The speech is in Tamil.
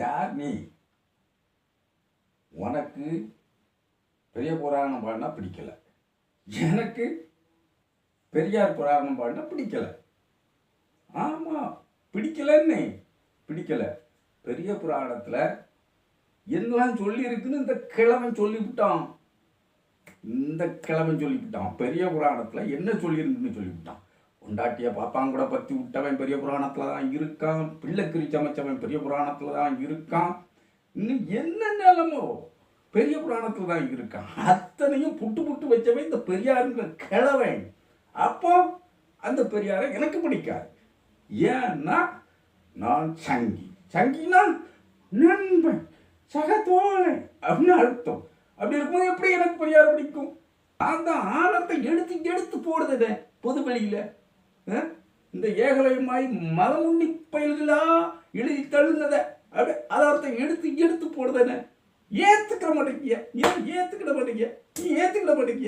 யார் நீ உனக்கு பெரிய புராணம் பாடினா பிடிக்கல. எனக்கு பெரியார் புராணம் பாடினா பிடிக்கல. ஆமாம் பிடிக்கலன்னு. பிடிக்கல. பெரிய புராணத்தில் என்னெல்லாம் சொல்லியிருக்குன்னு இந்த கிழமை சொல்லிவிட்டான். இந்த கிழமை சொல்லிவிட்டான். பெரிய புராணத்தில் என்ன சொல்லியிருக்குன்னு சொல்லிவிட்டான். பொண்டாட்டிய பாப்பாங்கூட பற்றி விட்டவன் பெரிய புராணத்தில் தான் இருக்கான். பிள்ளை கிரி சமைச்சவன் பெரிய புராணத்தில் தான் இருக்கான். இன்னும் என்ன நிலமோ பெரிய புராணத்தில் தான் இருக்கான். அத்தனையும் புட்டு புட்டு வச்சவன் இந்த பெரியாருங்கிற கிழவன். அப்போ அந்த பெரியாரை எனக்கு பிடிக்காது. ஏன்னா நான் சங்கி. சங்கினா நண்பன் சகத்தோழன் அப்படின்னு அர்த்தம். அப்படி இருக்கும்போது எப்படி எனக்கு பெரியார் பிடிக்கும்? அந்த ஆழத்தை எடுத்து எடுத்து போடுதுடே பொது வெளியில இந்த ஏகலையுமாய் மலமுண்ணி பயில்களா எழுதி தழுந்தத அப்படி அதார்த்தம் எடுத்து எடுத்து போடுதுன்னு ஏத்துக்க மாட்டேங்கிய. ஏன் ஏத்துக்கிட மாட்டேங்கிய?